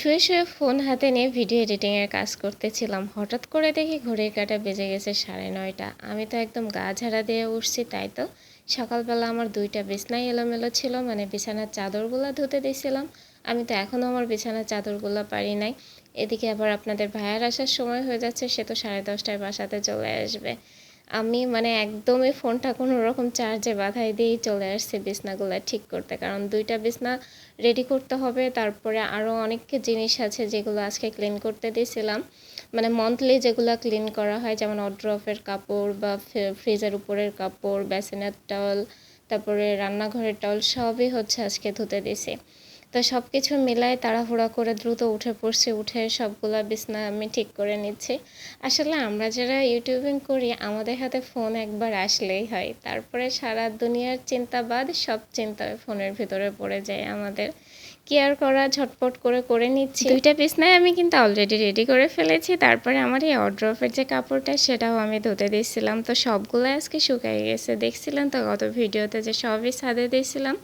শুয়ে শুয়ে ফোন হাতে নিয়ে ভিডিও এডিটিংয়ের কাজ করতেছিলাম। হঠাৎ করে দেখি ঘড়ির কাটা বেজে গেছে সাড়ে নয়টা। আমি তো একদম গা ঝাড়া দিয়ে উঠছি, তাই তো। সকালবেলা আমার দুইটা বিছনাই এলোমেলো ছিল মানে বিছানার চাদরগুলো ধুতে দিয়েছিলাম আমি তো এখনও আমার বিছানার চাদরগুলো পারি নাই। এদিকে আবার আপনাদের ভাইয়ার আসার সময় হয়ে যাচ্ছে, সে তো সাড়ে দশটায় বাসাতে চলে আসবে। আমি মানে একদমই ফোনটা কোনো রকম চার্জে বাধাই দিয়েই চলে আসছি বিছনাগুলো ঠিক করতে। কারণ দুইটা বিছনা রেডি করতে হবে, তারপরে আরও অনেক জিনিস আছে যেগুলো আজকে ক্লিন করতে দিয়েছিলাম। মানে মন্থলি যেগুলো ক্লিন করা হয়, যেমন অড্রফের কাপড় বা ফ্রিজের উপরের কাপড় বেসিনের টাওয়াল তারপরে রান্নাঘরের টাওয়াল সবই হচ্ছে আজকে ধুতে দিছি তো সব কিছু মিলাই তাড়াহুড়া করে দ্রুত উঠে পড়ছি, উঠে সবগুলা বিছনা আমি ঠিক করে নিচ্ছি। আসলে আমরা যারা ইউটিউবিং করি, আমাদের হাতে ফোন একবার আসলেই হয়। তারপরে সারা দুনিয়ার চিন্তা বাদ সব চিন্তা ফোনের ভিতরে পড়ে যায় আমাদের। কেয়ার করা, ঝটপট করে করে নিচ্ছি। দুইটা বিছনায় আমি কিন্তু অলরেডি রেডি করে ফেলেছি। তারপরে আমার এই অড্রফের যে কাপড়টা, সেটাও আমি ধুতে দিয়েছিলাম। তো সবগুলো আজকে শুকাই গেছে। দেখছিলাম তো গত ভিডিওতে যে সবই ছাদে দিয়েছিলাম।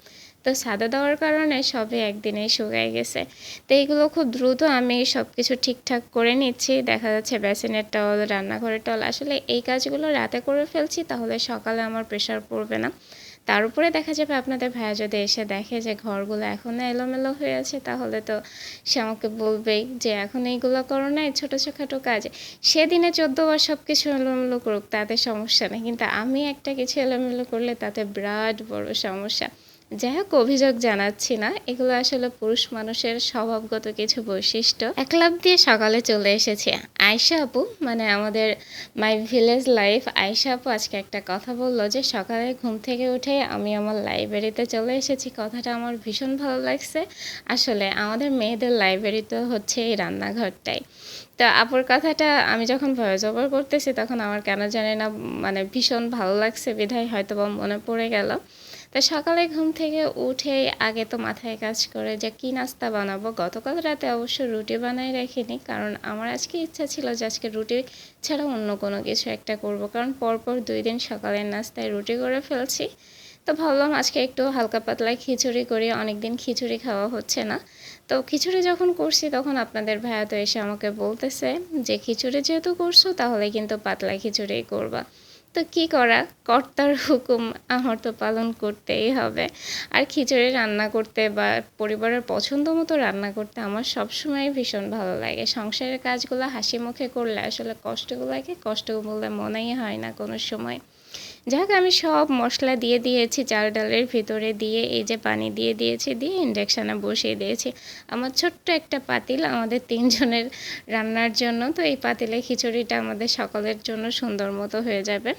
তো সাদা দেওয়ার কারণে সবই একদিনেই শুকায় গেছে। তো এইগুলো খুব দ্রুত আমি সব কিছু ঠিকঠাক করে নিচ্ছি। দেখা যাচ্ছে বেসিনের টল, রান্নাঘরের টল। আসলে এই কাজগুলো রাতে করে ফেলছি, তাহলে সকালে আমার প্রেশার পড়বে না। তার উপরে দেখা যাবে আপনাদের ভাইয়া যদি এসে দেখে যে ঘরগুলো এখনও এলোমেলো হয়ে আছে, তাহলে তো সে আমাকে বলবেই যে এখন এইগুলো করো না ছোটো ছোটো কাজ। সেদিনে চোদ্দ বার সব কিছু এলোমেলো করুক, তাতে সমস্যা নেই। কিন্তু আমি একটা কিছু এলোমেলো করলে তাতে বিরাট বড় সমস্যা। যাই হোক, অভিযোগ জানাচ্ছি না। এগুলো আসলে পুরুষ মানুষের স্বভাবগত কিছু বৈশিষ্ট্য। এক লাভ দিয়ে সকালে চলে এসেছি। আয়সা আপু মানে আমাদের মাই ভিলেজ লাইফ আয়সা আপু আজকে একটা কথা বলল যে, সকালে ঘুম থেকে উঠে আমি আমার লাইব্রেরিতে চলে এসেছি। কথাটা আমার ভীষণ ভালো লাগছে। আসলে আমাদের মেয়েদের লাইব্রেরি তো হচ্ছে এই রান্নাঘরটাই। তো আপুর কথাটা আমি যখন ভয়েস ওভার করতেছি, তখন আমার কেন জানি না মানে ভীষণ ভালো লাগছে। বিধায় হয়তো বা মনে পড়ে গেল। তো সকালে ঘুম থেকে উঠে আগে তো মাথায় কাজ করে যে কি নাস্তা বানাবো। গতকাল রাতে অবশ্য রুটি বানাই রাখিনি, কারণ আমার আজকে ইচ্ছা ছিল যে আজকে রুটি ছাড়া অন্য কোনো কিছু একটা করব। কারণ পরপর দুই দিন সকালের নাস্তায় রুটি করে ফেলছি। তো ভাবলাম আজকে একটু হালকা পাতলা খিচুড়ি করি অনেক দিন খিচুড়ি খাওয়া হচ্ছে না। তো খিচুড়ি যখন করছি তখন আপনাদের ভাইয়া তো এসে আমাকে বলতেছে যে, খিচুড়ি যেহেতু করছ তাহলে কিন্তু পাতলা খিচুড়ি করবা। তো কি করা? কর্তার হুকুম আমার তো পালন করতেই হবে। আর খিচুড়ি রান্না করতে বা পরিবারের পছন্দ মতো রান্না করতে আমার সবসময় ভীষণ ভালো লাগে। সংসারের কাজগুলো হাসি মুখে করলে আসলে কষ্টগুলোকে কষ্ট বলে মনেই হয় না কোনো সময়। যাক, আমি সব মশলা দিয়ে দিয়েছি, চাল ডালের ভিতরে দিয়ে, এই যে পানি দিয়ে দিয়েছি, দিয়ে ইন্ডাকশানে বসিয়ে দিয়েছি। আমার ছোট্ট একটা পাতিল, আমাদের তিনজনের রান্নার জন্য। তো এই পাতিলে খিচুড়িটা আমাদের সকলের জন্য সুন্দর মতো হয়ে যাবে।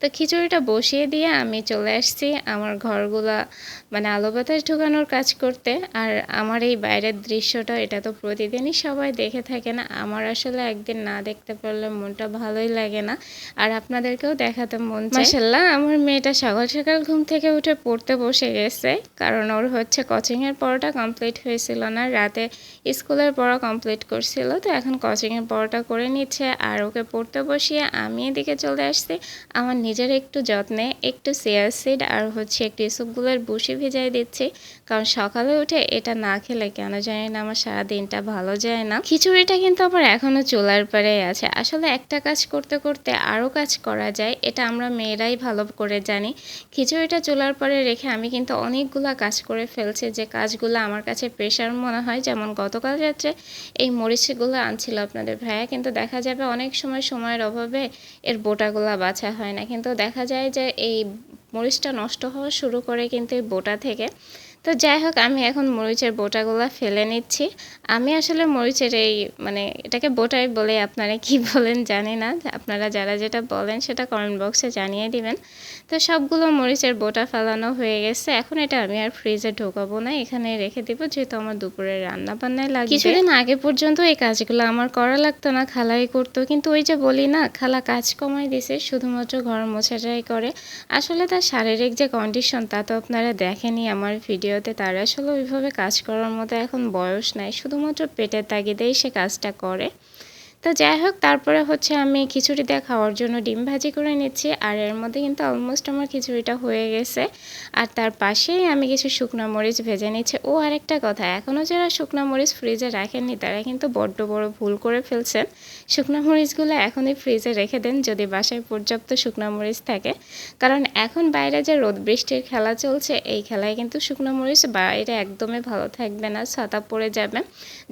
তো খিচুড়িটা বসিয়ে দিয়ে আমি চলে আসছি আমার ঘরগুলা মানে আলো বাতাস ঢুকানোর কাজ করতে। আর আমার এই বাইরের দৃশ্যটা এটা তো প্রতিদিনই সবাই দেখে থাকে না আমার আসলে একদিন না দেখতে পারলে মনটা ভালোই লাগে না। আর আপনাদেরকেও দেখাতে মন মাসাল্লাহ আমার মেয়েটা সকাল সকাল ঘুম থেকে উঠে পড়তে বসে গেছে। কারণ ওর হচ্ছে কোচিংয়ের পড়াটা কমপ্লিট হয়েছিল না। রাতে স্কুলের পড়া কমপ্লিট করছিল। তো এখন কোচিংয়ের পড়াটা করে নিচ্ছে। আর ওকে পড়তে বসিয়ে আমি এদিকে চলে আসছি। আমার নিজের একটু যত্নে একটু সিয়ার সিড আর হচ্ছে একটু ইসুপগুলোর বসে ভিজাই দিচ্ছি। কারণ সকালে উঠে এটা না খেলে কেন জানি না, আমার সারা দিনটা ভালো যায় না। খিচুড়িটা কিন্তু আবার এখনও চুলার পাড়েই আছে। আসলে একটা কাজ করতে করতে আরও কাজ করা যায়, এটা আমরা মেয়েরাই ভালো করে জানি। খিচুড়িটা চুলার পরে রেখে আমি কিন্তু অনেকগুলা কাজ করে ফেলছি, যে কাজগুলো আমার কাছে প্রেশার মনে হয়। যেমন গতকাল রাত্রে এই মরিচগুলো আনছিল আপনাদের ভাইয়া, কিন্তু দেখা যাবে অনেক সময় সময়ের অভাবে এর বোটাগুলো বাছা হয় না। কিন্তু দেখা যায় যে এই মরিচটা নষ্ট হওয়া শুরু করে কিন্তু এই বোটা থেকে। তো যাই হোক, আমি এখন মরিচের বোটাগুলো ফেলে নিচ্ছি। আমি আসলে মরিচের এই মানে এটাকে বোটাই বলে আপনারা কি বলেন জানি না। আপনারা যারা যেটা বলেন সেটা কমেন্ট বক্সে জানিয়ে দিবেন। তো সবগুলো মরিচের বোটা ফেলানো হয়ে গেছে। এখন এটা আমি আর ফ্রিজে ঢোকাবো না। এখানে রেখে দিব, যেহেতু আমার দুপুরে রান্না বান্নায় লাগে কিছুদিন আগে পর্যন্ত এই কাজগুলো আমার করা লাগতো না, খালাই করতো। কিন্তু ওই যে বলি না, খালা কাজ কমাই দিছে, শুধুমাত্র ঘর মোছাটাই করে। আসলে তার শারীরিক যে কন্ডিশন তা তো আপনারা দেখেনি আমার ভিডিওতে তার আসলে ওইভাবে কাজ করার মতো এখন বয়স নাই। শুধুমাত্র পেটের তাগিদেই সে কাজটা করে। তো যাই হোক, তারপরে হচ্ছে আমি খিচুড়ি দিয়ে খাওয়ার জন্য ডিম ভাজি করে নিচ্ছি। আর এর মধ্যে কিন্তু অলমোস্ট আমার খিচুড়িটা হয়ে গেছে। আর তার পাশেই আমি কিছু শুকনো মরিচ ভেজে নিচ্ছি। ও আরেকটা কথা এখনও যারা শুকনো মরিচ ফ্রিজে রাখেননি, তারা কিন্তু বড্ড বড় ভুল করে ফেলছেন। শুকনো মরিচগুলো এখনই ফ্রিজে রেখে দেন যদি বাসায় পর্যাপ্ত শুকনো মরিচ থাকে। কারণ এখন বাইরে যে রোদ বৃষ্টির খেলা চলছে, এই খেলায় কিন্তু শুকনো মরিচ বাইরে একদমই ভালো থাকবে না, ছাতা পড়ে যাবে।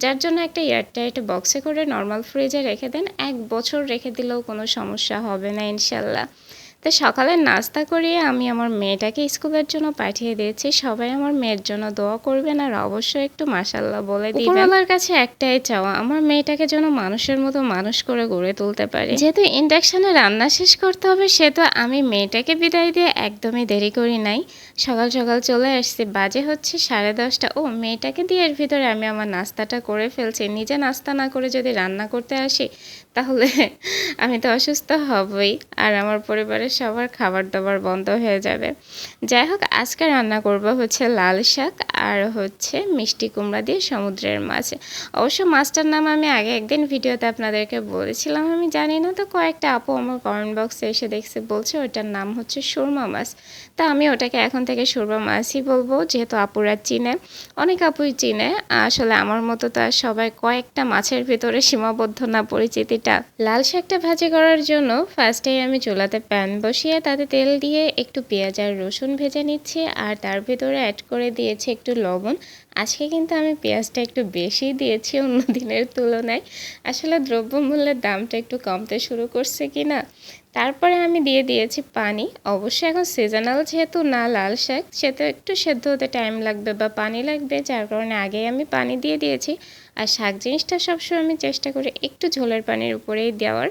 যার জন্য একটা এয়ারটাইট বক্সে করে নর্মাল ফ্রিজে রেখে দেন এক বছর রেখে দিলেও কোনো সমস্যা হবে না ইনশাল্লাহ। তো সকালে নাস্তা করিয়ে আমি আমার মেয়েটাকে স্কুলের জন্য পাঠিয়ে দিয়েছি। সবাই আমার মেয়ের জন্য দোয়া করবেন আর অবশ্যই একটু মাসাল্লাহ বলে দিবেন। আমার কাছে একটাই চাওয়া আমার মেয়েটাকে যেন মানুষের মতো মানুষ করে গড়ে তুলতে পারে। যেহেতু ইন্ডাকশনে রান্না শেষ করতে হবে সে তো আমি মেয়েটাকে বিদায় দিয়ে একদমই দেরি করি নাই। সকাল সকাল চলে আসছি। বাজে হচ্ছে সাড়ে দশটা। ও, মেয়েটাকে দিয়ে এর ভিতরে আমি আমার নাস্তাটা করে ফেলছি। নিজে নাস্তা না করে যদি রান্না করতে আসি, তাহলে আমি তো অসুস্থ হবই আর আমার পরিবারের সবার খাবার দাবার বন্ধ হয়ে যাবে। যাই হোক, আজকে রান্না করব হচ্ছে লাল শাক আর হচ্ছে মিষ্টি কুমড়া দিয়ে সমুদ্রের মাছ। অবশ্য মাছটার নাম আমি আগে একদিন ভিডিওতে আপনাদেরকে বলেছিলাম। আমি জানি না তো, কয়েকটা আপু আমার কমেন্ট বক্সে এসে দেখছে, বলছে ওটার নাম হচ্ছে সুরমা মাছ। তা আমি ওটাকে এখন থেকে সুরমা মাছই বলব, যেহেতু আপুরা চিনে, অনেক আপুই চিনে, আসলে আমার মতো তো আর সবাই কয়েকটা মাছের ভিতরে সীমাবদ্ধ না পরিচিতিটা। লাল শাকটা ভাজি করার জন্য ফার্স্টে আমি চুলাতে প্যান বসিয়ে তাতে তেল দিয়ে একটু পেঁয়াজ আর রসুন ভেজে নিচ্ছি, আর তার ভিতরে অ্যাড করে দিয়েছি একটু লবণ আজকে কিন্তু আমি পেঁয়াজটা একটু বেশি দিয়েছি অন্য দিনের তুলনায়। আসলে দ্রব্যমূল্যের দামটা একটু কমতে শুরু করছে কি না তারপরে আমি দিয়ে দিয়েছি পানি। অবশ্যই এখন সিজনাল যেহেতু না লাল শাক, সেহেতু একটু সেদ্ধ হতে টাইম লাগবে বা পানি লাগবে, যার কারণে আগেই আমি পানি দিয়ে দিয়েছি। আর শাক জিনিসটা সবসময় আমি চেষ্টা করি একটু ঝোলের পানির উপরেই দেওয়ার।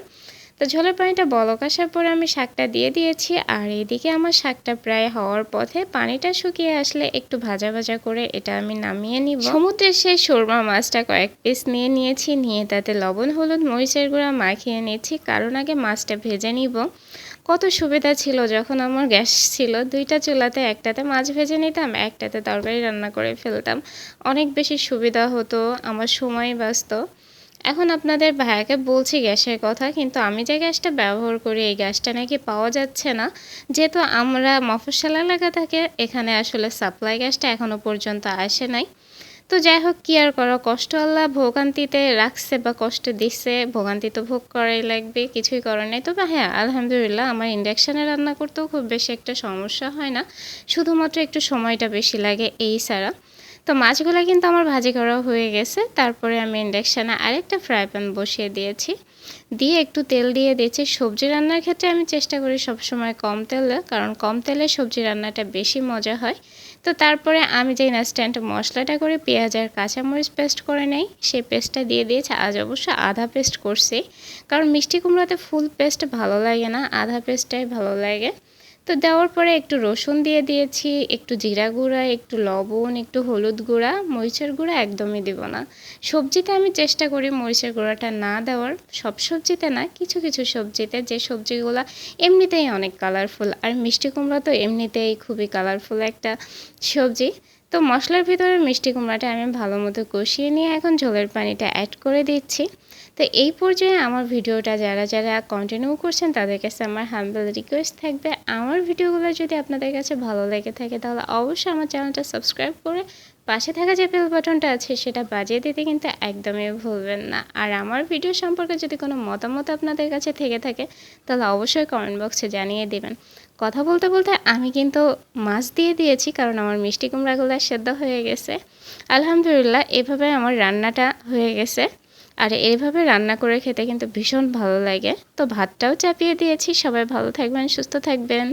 তো ঝোলের পানিটা বলক আসার পরে আমি শাকটা দিয়ে দিয়েছি, আর এদিকে আমার শাকটা প্রায় হওয়ার পথে পানিটা শুকিয়ে আসলে একটু ভাজা ভাজা করে এটা আমি নামিয়ে নিব। সমুদ্রের সেই সুরমা মাছটা কয়েক পিস নিয়ে নিয়েছি, নিয়ে তাতে লবণ, হলুদ, মরিচের গুঁড়া মাখিয়ে নিয়েছি, কারণ আগে মাছটা ভেজে নিব। কত সুবিধা ছিল যখন আমার গ্যাস ছিল, দুইটা চুলাতে একটাতে মাছ ভেজে নিতাম, একটাতে তরকারি রান্না করে ফেলতাম। অনেক বেশি সুবিধা হতো, আমার সময় বাঁচত। এখন আপনাদের ভাইয়াকে বলছি গ্যাসের কথা, কিন্তু আমি যে গ্যাসটা ব্যবহার করি, এই গ্যাসটা নাকি পাওয়া যাচ্ছে না। যেহেতু আমরা মফস্বল এলাকা থাকে, এখানে আসলে সাপ্লাই গ্যাসটা এখনও পর্যন্ত আসে নাই। তো যাই হোক, কি আর করো, কষ্ট আল্লাহ ভোগান্তিতে রাখছে বা কষ্ট দিচ্ছে ভোগান্তি তো ভোগ করাই লাগবে, কিছুই করার নেই। তবে হ্যাঁ আলহামদুলিল্লাহ, আমার ইন্ডাকশানে রান্না করতেও খুব বেশি একটা সমস্যা হয় না। শুধুমাত্র একটু সময়টা বেশি লাগে, এই ছাড়া। তো মাছগুলো কিন্তু আমার ভাজি করা হয়ে গেছে। তারপরে আমি ইন্ডাকশানে আরেকটা ফ্রাই প্যান বসিয়ে দিয়েছি। দিয়ে একটু তেল দিয়ে দিয়েছি। সবজি রান্নার ক্ষেত্রে আমি চেষ্টা করি সবসময় কম তেলে কারণ কম তেলে সবজি রান্নাটা বেশি মজা হয়। তো তারপরে আমি যে ইনস্ট্যান্ট মশলাটা করে, পেঁয়াজ আর কাঁচামরিচ পেস্ট করে নেই। সেই পেস্টটা দিয়ে দিয়েছি। আজ অবশ্য আধা পেস্ট করছি। কারণ মিষ্টি কুমড়াতে ফুল পেস্ট ভালো লাগে না। আধা পেস্টটাই ভালো লাগে। তো দেওয়ার পরে একটু রসুন দিয়ে দিয়েছি, একটু জিরা গুঁড়া, একটু লবণ, একটু হলুদ গুঁড়া, মরিচের গুঁড়া একদমই দেবো না। সবজিতে আমি চেষ্টা করি মরিচের গুঁড়াটা না দেওয়ার, সব সবজিতে না, কিছু কিছু সবজিতে যে সবজিগুলো এমনিতেই অনেক কালারফুল আর মিষ্টি কুমড়া তো এমনিতেই খুবই কালারফুল একটা সবজি। তো মশলার ভিতরে মিষ্টি কুমড়াটা আমি ভালো মতো কষিয়ে নিয়ে এখন ঝোলের পানিটা অ্যাড করে দিচ্ছি। তো এই পর্যায়ে আমার ভিডিওটা যারা যারা কন্টিনিউ করছেন, তাদের কাছে আমার হাম্বল রিকোয়েস্ট থাকবে। আমার ভিডিওগুলো যদি আপনাদের কাছে ভালো লেগে থাকে, তাহলে অবশ্যই আমার চ্যানেলটা সাবস্ক্রাইব করে পাশে থাকা যে বেল বাটনটা আছে, সেটা বাজিয়ে দিতে কিন্তু একদমই ভুলবেন না। আর আমার ভিডিও সম্পর্কে যদি কোনো মতামত আপনাদের কাছে থেকে থাকে, তাহলে অবশ্যই কমেন্ট বক্সে জানিয়ে দেবেন। কথা বলতে বলতে আমি কিন্তু মাছ দিয়ে দিয়েছি, কারণ আমার মিষ্টি কুমড়াগুলো সেদ্ধ হয়ে গেছে। আলহামদুলিল্লাহ, এভাবে আমার রান্নাটা হয়ে গেছে। আর এইভাবে রান্না করে খেতে কিন্তু ভীষণ ভালো লাগে। তো ভাতটাও চাপিয়ে দিয়েছি, সবাই ভালো থাকবেন, সুস্থ থাকবেন।